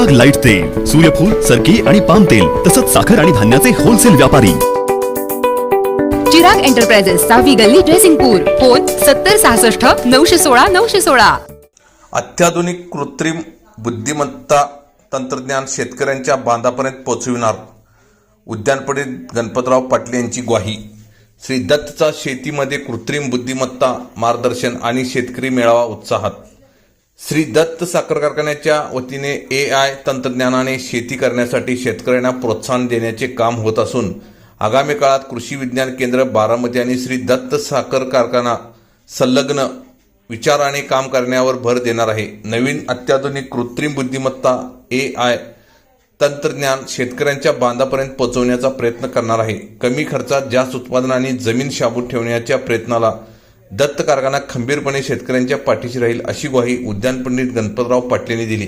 Super light तेल सूर्यफूल सरकी आणि पाम तेल तसंच साखर आणि धान्याचे होलसेल व्यापारी. चिराग एंटरप्राइजेस सहावी गल्ली ड्रेसिंगपूर फोन सत्तर सहासष्ट नऊशे सोळा नऊशे सोळा. अत्याधुनिक कृत्रिम बुद्धिमत्ता तंत्रज्ञान शेतकऱ्यांच्या बांधापर्यंत पोहोचविणार उद्यानपंडित गणपतराव पाटील यांची ग्वाही. श्री दत्तचा शेतीमध्ये कृत्रिम बुद्धिमत्ता मार्गदर्शन आणि शेतकरी मेळावा उत्साहात. श्री दत्त साखर कारखान्याच्या वतीने ए आय तंत्रज्ञानाने शेती करण्यासाठी शेतकऱ्यांना प्रोत्साहन देण्याचे काम होत असून आगामी काळात कृषी विज्ञान केंद्र बारामती आणि श्री दत्त साखर कारखाना संलग्न विचाराने काम करण्यावर भर देणार आहे. नवीन अत्याधुनिक कृत्रिम बुद्धिमत्ता ए आय तंत्रज्ञान शेतकऱ्यांच्या बांधापर्यंत पोहोचवण्याचा प्रयत्न करणार आहे. कमी खर्चात जास्त उत्पादन आणि जमीन शाबूत ठेवण्याच्या प्रयत्नाला दत्त कारखाना खंबीरपणे शेतकऱ्यांच्या पाठीशी राहील अशी ग्वाही उद्यान पंडित गणपतराव पाटलेंनी दिली.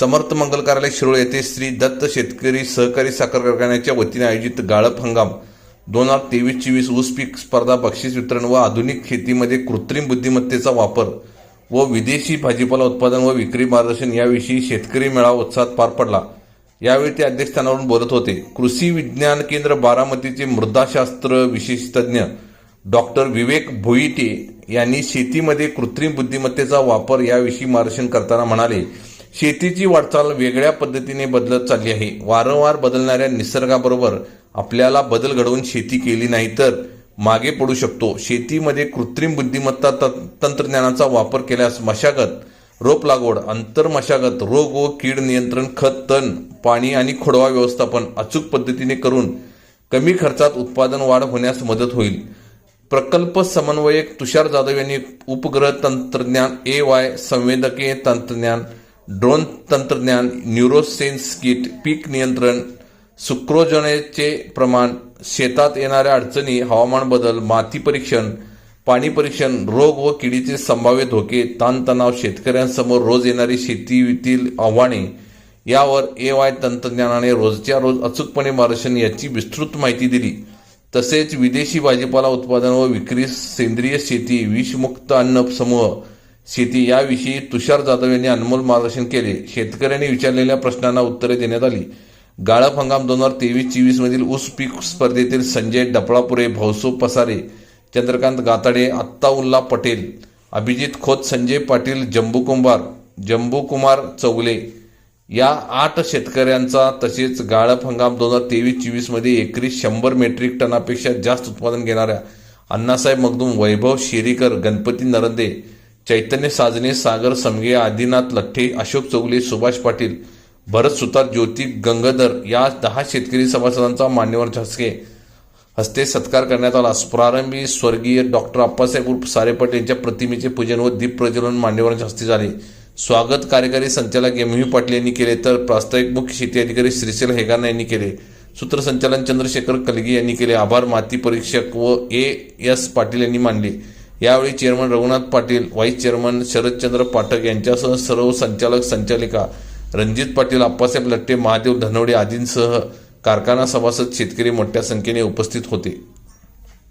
समर्थ मंगल कार्यालय शिरोळ येथे श्री दत्त शेतकरी सहकारी साखर कारखान्याच्या वतीने आयोजित गाळप हंगाम. दोन हजार तेवीस चोवीस ऊस पीक स्पर्धा बक्षीस वितरण व आधुनिक शेतीमध्ये कृत्रिम बुद्धिमत्तेचा वापर व विदेशी भाजीपाला उत्पादन व विक्री मार्गदर्शन याविषयी शेतकरी मेळावा उत्साहात पार पडला. यावेळी ते अध्यक्षस्थानावरून बोलत होते. कृषी विज्ञान केंद्र बारामतीचे मृदाशास्त्र विशेषतज्ञ डॉक्टर विवेक भोईटे यांनी शेतीमध्ये कृत्रिम बुद्धिमत्तेचा वापर याविषयी मार्गदर्शन करताना म्हणाले शेतीची वाटचाल वेगळ्या पद्धतीने बदलत चालली आहे. वारंवार बदलणाऱ्या निसर्गाबरोबर आपल्याला बदल घडवून शेती केली नाही तर मागे पडू शकतो. शेतीमध्ये कृत्रिम बुद्धिमत्ता त- तंत्रज्ञानाचा वापर केल्यास मशागत रोप लागवड अंतर मशागत रोग व कीड नियंत्रण खत तण पाणी आणि खोडवा व्यवस्थापन अचूक पद्धतीने करून कमी खर्चात उत्पादन वाढ होण्यास मदत होईल. प्रकल्प समन्वयक तुषार जाधव यांनी उपग्रह तंत्रज्ञान ए वाय संवेदकीय तंत्रज्ञान ड्रोन तंत्रज्ञान न्यूरोसेन्स किट पीक नियंत्रण सुक्रोजनेचे प्रमाण शेतात येणाऱ्या अडचणी हवामान बदल माती परीक्षण पाणी परीक्षण रोग व किडीचे संभाव्य धोके ताणतणाव शेतकऱ्यांसमोर रोज येणारी शेतीतील आव्हाने यावर ए वाय तंत्रज्ञानाने रोजच्या रोज अचूकपणे मार्गदर्शन याची विस्तृत माहिती दिली. तसेच विदेशी भाजीपाला उत्पादन व विक्री सेंद्रिय शेती विषमुक्त अन्न समूह शेती याविषयी तुषार जाधव यांनी अनमोल मार्गदर्शन केले. शेतकऱ्यांनी विचारलेल्या प्रश्नांना उत्तरे देण्यात आली. गाळप हंगाम दोन हजार तेवीस चोवीस मधील ऊस पीक स्पर्धेतील संजय डपळापुरे भाऊसो पसारे चंद्रकांत गाताडे अत्ताउल्ला पटेल अभिजित खोत संजय पाटील जम्बू कुंभार जम्बू कुमार चौगले या आठ शेतकऱ्यांचा तसेच गाळप हंगाम दोन हजार तेवीस चोवीसमध्ये एकरी शंभर मेट्रिक टनापेक्षा जास्त उत्पादन घेणाऱ्या अण्णासाहेब मगदूम वैभव शेरीकर गणपती नरंदे चैतन्य साजने सागर समगे आदिनाथ लठ्ठे अशोक चौगले सुभाष पाटील भरत सुतार ज्योती गंगाधर या दहा शेतकरी सभासदांचा मान्यवर हस्ते हस्ते सत्कार करण्यात आला. प्रारंभी स्वर्गीय डॉक्टर अप्पासाहेब उर्फ सारेपट यांच्या प्रतिमेचे पूजन व दीप प्रज्वलन मान्यवरांच्या हस्ते झाले. स्वागत कार्यकारी संचालक एम व्ही पाटील यांनी केले तर प्रास्ताविक मुख्य शेती अधिकारी श्रीशैल हेगाना यांनी केले. सूत्रसंचालन चंद्रशेखर कलगी यांनी केले. आभार माती परीक्षक व ए एस पाटील यांनी मानले. यावेळी chairman Raghunath Patil vice chairman Sharadchandra Pathak यांच्यासह सर्व संचालक संचालिका रणजित पाटील अप्पासाहेब लट्टे महादेव धनवडे आदींसह कारखाना सभासद शेतकरी मोठ्या संख्येने उपस्थित होते.